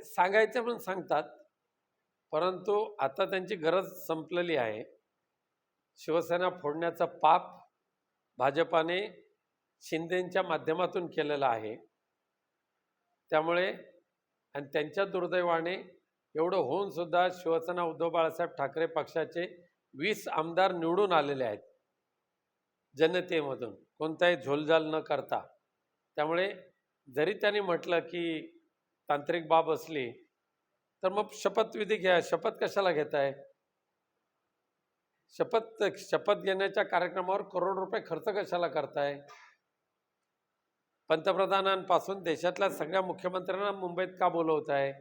काय सांगायचं म्हणून सांगतात परंतु आता त्यांची गरज संपलेली आहे. शिवसेना फोडण्याचा पाप भाजपाने शिंदेंच्या माध्यमातून केलेला आहे. त्यामुळे आणि त्यांच्या दुर्दैवाने एवढं होऊन सुद्धा शिवसेना उद्धव बाळासाहेब ठाकरे पक्षाचे वीस आमदार निवडून आलेले आहेत जनतेमधून. कोणताही झोलझाल न करता. त्यामुळे जरी त्यांनी म्हटलं की तांत्रिक बाब असली तर मग शपथविधी घ्या. शपथ कशाला घेताय? शपथ शपथ घेण्याच्या कार्यक्रमावर करोड रुपये खर्च कशाला करताय? पंतप्रधानांपासून देशातल्या सगळ्या मुख्यमंत्र्यांना मुंबईत का बोलवत आहे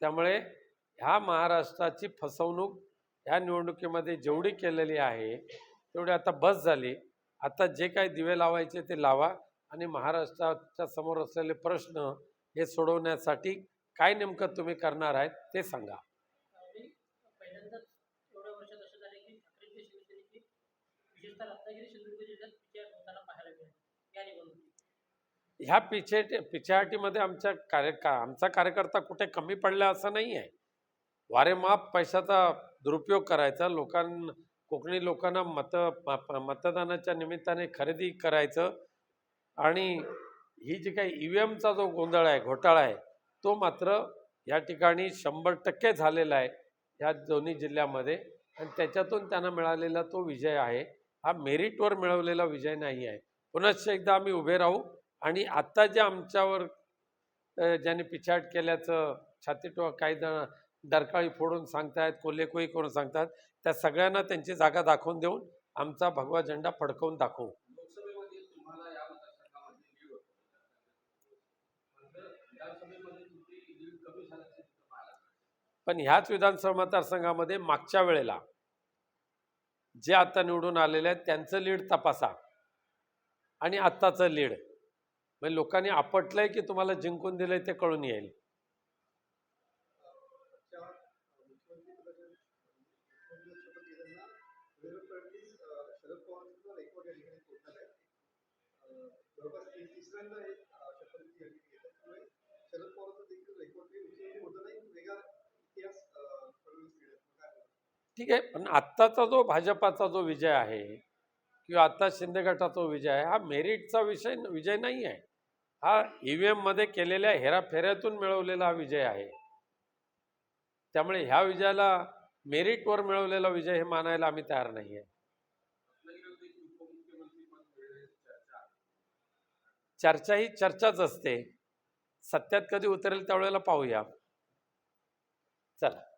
त्यामुळे ह्या महाराष्ट्राची फसवणूक ह्या निवडणुकीमध्ये जेवढी केलेली आहे तेवढी आता बस झाली. आता जे काही दिवे लावायचे ते लावा आणि महाराष्ट्राच्या समोर असलेले प्रश्न हे सोडवण्यासाठी काय नेमकं तुम्ही करणार आहेत ते सांगा. ह्या पिछे पिछाहाटीमध्ये आमच्या कार्य का आमचा कार्यकर्ता कुठे कमी पडला असं नाही आहे वारेमाप पैशाचा दुरुपयोग करायचा लोकां कोकणी लोकांना मत मतदानाच्या निमित्ताने खरेदी करायचं आणि ही जी काही ई व्ही एमचा जो गोंधळ आहे घोटाळा आहे तो मात्र या ठिकाणी शंभर टक्के झालेला आहे ह्या दोन्ही जिल्ह्यामध्ये. आणि त्याच्यातून त्यांना मिळालेला तो विजय आहे. हा मेरिटवर मिळवलेला विजय नाही आहे. पुनश्च एकदा आम्ही उभे राहू आणि आत्ता जे आमच्यावर ज्यांनी पिछाट केल्याचं छातीटो काही जण डरकाळी फोडून सांगतायत कोल्हेकोई करून सांगतात त्या सगळ्यांना त्यांची जागा दाखवून देऊन आमचा भगवा झेंडा फडकवून दाखवू लोकसभेमध्ये तुम्हाला या मतदारसंघामध्ये लीड होतं मात्र विधानसभेमध्ये तुमची लीड कमी झाल्याचं चित्र पाहायला मिळालं. पण ह्याच विधानसभा मतदारसंघामध्ये मागच्या वेळेला जे आता निवडून आलेले आहेत त्यांचं लीड तपासा. आणि आत्ताचं लीड. म्हणजे लोकांनी आपटलंय की तुम्हाला जिंकून दिलंय ते कळून येईल. ठीक आहे पण आत्ताचा जो भाजपाचा जो विजय आहे किंवा आत्ता शिंदे गटाचा विजय आहे हा मेरिटचा विषय विजय नाही आहे. हा ई व्ही एममध्ये केलेल्या हेराफेऱ्यातून मिळवलेला हा विजय आहे. त्यामुळे ह्या विजयाला मेरिटवर मिळवलेला विजय हे मानायला आम्ही तयार नाही आहे चर्चा ही चर्चाच असते. सत्यात कधी उतरेल त्यावेळेला पाहूया. चला.